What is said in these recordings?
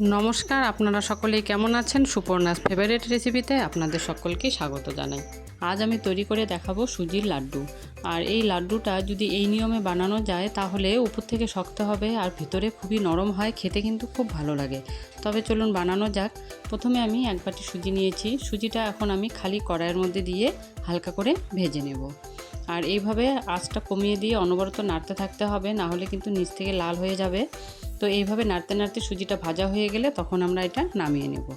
নমস্কার, আপনারা সকলেই কেমন আছেন? সুপর্ণাস ফেভারিট রেসিপিতে আপনাদের সকলকে স্বাগত জানাই। আজ আমি তৈরি করে দেখাবো সুজির লাড্ডু। আর এই লাড্ডুটা যদি এই নিয়মে বানানো যায়, তাহলে উপর থেকে শক্ত হবে আর ভিতরে খুবই নরম হয়, খেতে কিন্তু খুব ভালো লাগে। তবে চলুন বানানো যাক। প্রথমে আমি এক বাটি সুজি নিয়েছি। সুজিটা এখন আমি খালি কড়াইয়ের মধ্যে দিয়ে হালকা করে ভেজে নেব। আর এইভাবে আঁচটা কমিয়ে দিয়ে অনবরত নাড়তে থাকতে হবে, না হলে কিন্তু নিচ থেকে লাল হয়ে যাবে। তো এইভাবে নাড়তে নাড়তে সুজিটা ভাজা হয়ে গেলে তখন আমরা এটা নামিয়ে নেব।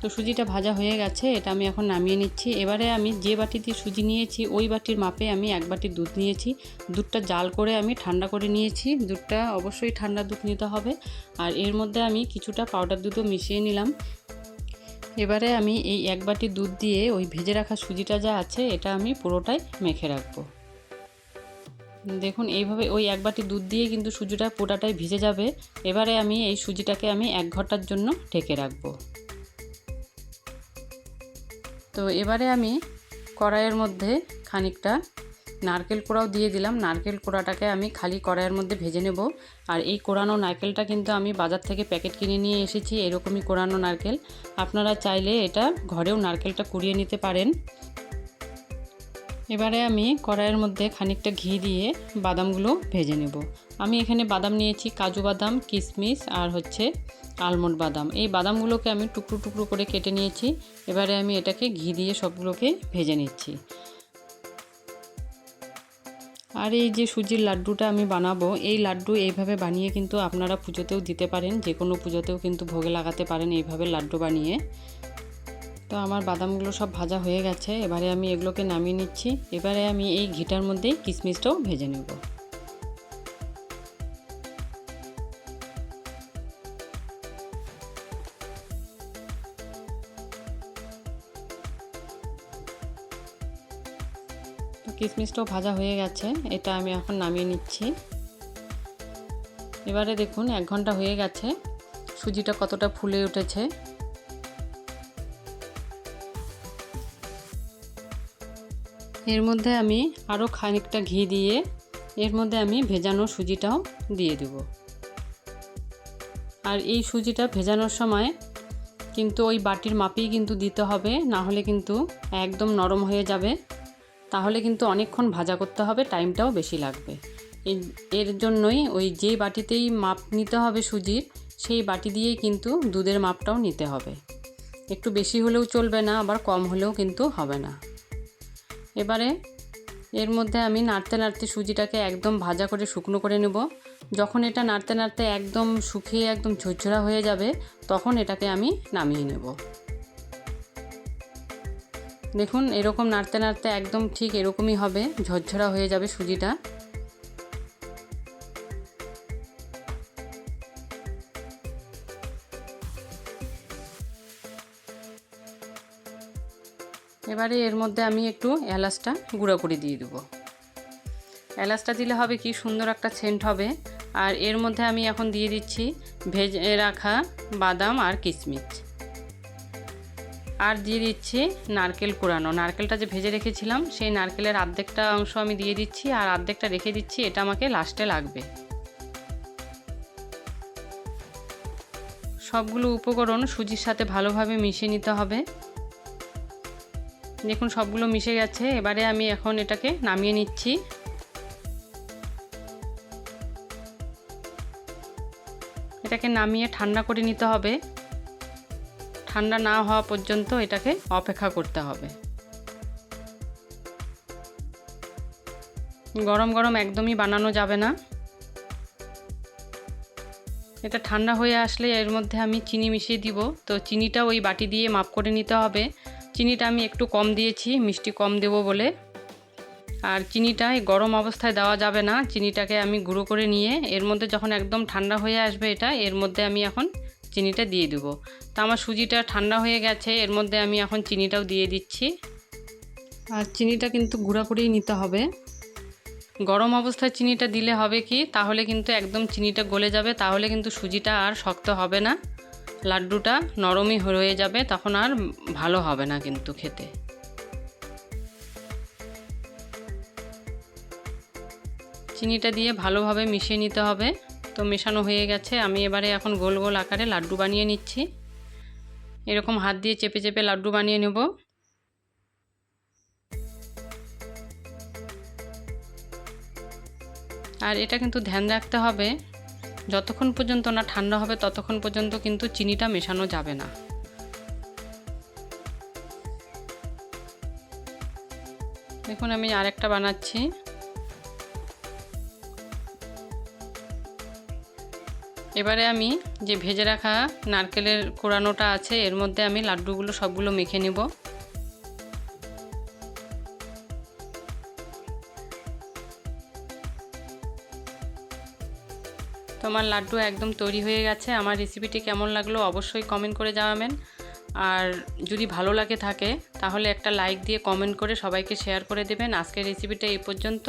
তো সুজিটা ভাজা হয়ে গেছে, এটা আমি এখন নামিয়ে নিচ্ছি। এবারে আমি যে বাটিতে সুজি নিয়েছি, ওই বাটির মাপে আমি এক বাটি দুধ নিয়েছি। দুধটা জাল করে আমি ঠান্ডা করে নিয়েছি। দুধটা অবশ্যই ঠান্ডা দুধ নিতে হবে। আর এর মধ্যে আমি কিছুটা পাউডার দুধও মিশিয়ে নিলাম। এবারে আমি এই এক বাটি দুধ দিয়ে ওই ভেজে রাখা সুজিটা যা আছে, এটা আমি পুরোটাই মেখে রাখব। দেখুন, এইভাবে ওই এক বাটি দুধ দিয়ে কিন্তু সুজিটা পুরাটাই ভিজে যাবে। এবারে আমি এই সুজিটাকে আমি এক ঘণ্টার জন্য ঢেকে রাখব। তো এবারে আমি কড়াইয়ের মধ্যে খানিকটা নারকেল কোড়াও দিয়ে দিলাম। নারকেল কোড়াটাকে আমি খালি কড়াইয়ের মধ্যে ভেজে নেব। আর এই কোড়ানো নারকেলটা কিন্তু আমি বাজার থেকে প্যাকেট কিনে নিয়ে এসেছি, এরকমই কোড়ানো নারকেল। আপনারা চাইলে এটা ঘরেও নারকেলটা কুড়িয়ে নিতে পারেন। এবারে আমি কড়াইয়ের মধ্যে খানিকটা ঘি দিয়ে বাদামগুলো ভেজে নেব। আমি এখানে বাদাম নিয়েছি, কাজু বাদাম কিশমিশ আর হচ্ছে আলমন্ড বাদাম। এই বাদামগুলোকে আমি টুকরো টুকরো করে কেটে নিয়েছি। এবারে আমি এটাকে ঘি দিয়ে সবগুলোকে ভেজে নিচ্ছি। আর এই যে সুজির লাড্ডুটা আমি বানাবো, এই লাড্ডু এইভাবে বানিয়ে কিন্তু আপনারা পুজোতেও দিতে পারেন, যে কোনো পুজোতেও কিন্তু ভোগে লাগাতে পারেন এইভাবে লাড্ডু বানিয়ে। তো আমার বাদামগুলো সব ভাজা হয়ে গেছে, এবারে আমি এগুলোকে নামিয়ে নিচ্ছি, এবারে আমি এই ঘিটার মধ্যেই কিশমিশটাও ভেজে নেব। কিশমিশটাও ভাজা হয়ে গেছে, এটা আমি এখন নামিয়ে নিচ্ছি। এবারে দেখুন, এক ঘণ্টা হয়ে গেছে, সুজিটা কতটা ফুলে উঠেছে। এর মধ্যে আমি আরও খানিকটা ঘি দিয়ে, এর মধ্যে আমি ভেজানো সুজিটাও দিয়ে দেব। আর এই সুজিটা ভেজানোর সময় কিন্তু ওই বাটির মাপেই কিন্তু দিতে হবে, না হলে কিন্তু একদম নরম হয়ে যাবে। তাহলে কিন্তু অনেকক্ষণ ভাজা করতে হবে, টাইমটাও বেশি লাগবে। এর জন্যই ওই যে বাটিতেই মাপ নিতে হবে সুজির, সেই বাটি দিয়েই কিন্তু দুধের মাপটাও নিতে হবে। একটু বেশি হলেও চলবে না, আবার কম হলেও কিন্তু হবে না। এবারে এর মধ্যে আমি নাড়তে নাড়তে সুজিটাকে একদম ভাজা করে শুকনো করে নেব। যখন এটা নাড়তে নাড়তে একদম শুকিয়ে একদম ঝরঝরা হয়ে যাবে, তখন এটাকে আমি নামিয়ে নেব। দেখুন, এরকম নাড়তে নাড়তে একদম ঠিক এরকমই হবে। ঝরঝরা হয়ে যাবে সুজিটা। এবারে এর মধ্যে আমি একটু এলাচটা গুঁড়ো করে দিয়ে দেবো। এলাচটা দিলে হবে কি, সুন্দর একটা সেন্ট হবে। আর এর মধ্যে আমি এখন দিয়ে দিচ্ছি ভেজে রাখা বাদাম আর কিশমিশ। আর দিয়ে দিচ্ছি নারকেল কুড়ানো। নারকেলটা যে ভেজে রেখেছিলাম, সেই নারকেলের আর্ধেকটা অংশ আমি দিয়ে দিচ্ছি আর আর্ধেকটা রেখে দিচ্ছি, এটা আমাকে লাস্টে লাগবে। সবগুলো উপকরণ সুজির সাথে ভালোভাবে মিশিয়ে নিতে হবে। দেখুন, সবগুলো মিশে গেছে। এবারে আমি এখন এটাকে নামিয়ে নিচ্ছি। এটাকে নামিয়ে ঠান্ডা করে নিতে হবে। ঠান্ডা না হওয়া পর্যন্ত এটাকে অপেক্ষা করতে হবে। গরম গরম একদমই বানানো যাবে না। এটা ঠান্ডা হয়ে আসলে এর মধ্যে আমি চিনি মিশিয়ে দিব। তো চিনিটা ওই বাটি দিয়ে মাপ করে নিতে হবে। চিনিটা আমি একটু কম দিয়েছি, মিষ্টি কম দেব বলে। আর চিনিটা গরম অবস্থায় দেওয়া যাবে না। চিনিটাকে আমি গুঁড়ো করে নিয়ে, এর মধ্যে যখন একদম ঠান্ডা হয়ে আসবে এটা, এর মধ্যে আমি এখন চিনিটা দিয়ে দেবো। তো আমার সুজিটা ঠান্ডা হয়ে গেছে এর মধ্যে আমি এখন চিনিটাও দিয়ে দিচ্ছি। আর চিনিটা কিন্তু গুঁড়া করেই নিতে হবে। গরম অবস্থায় চিনিটা দিলে হবে কি তাহলে কিন্তু একদম চিনিটা গলে যাবে তাহলে কিন্তু সুজিটা আর শক্ত হবে না। লাড্ডুটা নরমই হয়ে যাবে তখন আর ভালো হবে না কিন্তু খেতে। চিনিটা দিয়ে ভালোভাবে মিশিয়ে নিতে হবে। তো মেশানো হয়ে গেছে। আমি এবারে এখন গোল গোল আকারে লাড্ডু বানিয়ে নিচ্ছি। এরকম হাত দিয়ে চেপে চেপে লাড্ডু বানিয়ে নেব। আর এটা কিন্তু ধ্যান রাখতে হবে, যতক্ষণ পর্যন্ত না ঠান্ডা হবে ততক্ষণ পর্যন্ত কিন্তু চিনিটা মেশানো যাবে না। দেখুন আমি আরেকটা বানাচ্ছি। এবারে আমি যে ভেজে রাখা নারকেলের কোড়ানোটা আছে, এর মধ্যে আমি লাড্ডুগুলো সবগুলো মেখে নেব। তোমার লাড্ডু একদম তৈরি হয়ে গেছে। আমার রেসিপিটি কেমন লাগল অবশ্যই কমেন্ট করে জানাবেন। আর যদি ভালো লাগে থাকে, তাহলে একটা লাইক দিয়ে কমেন্ট করে সবাইকে শেয়ার করে দেবেন। আজকের রেসিপিটা এই পর্যন্ত